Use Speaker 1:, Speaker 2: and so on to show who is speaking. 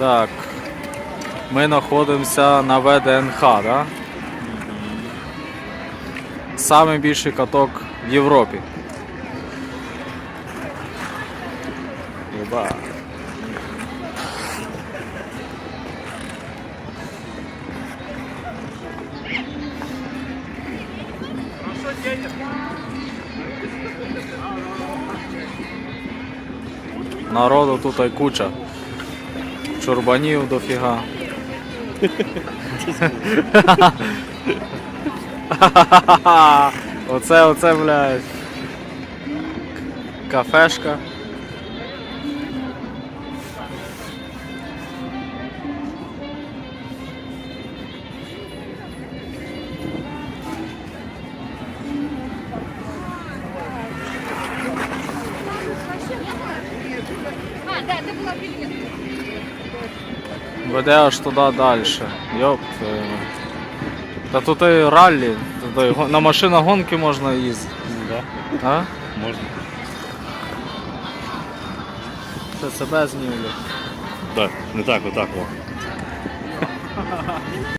Speaker 1: Так. Ми знаходимося на ВДНХ, да? Самий більший каток в Європі. Єба. Народу тут ай куча. Чурбанів дофіга. оце, оце, блядь. Кафешка.
Speaker 2: А, да, это была билет.
Speaker 1: Веде аж туди далі. Йоп. Та тут і раллі, тут на машинах гонки можна їздити.
Speaker 3: Да,
Speaker 1: А?
Speaker 3: можна.
Speaker 1: Це себе знімлю.
Speaker 3: Так, не так, отак. О.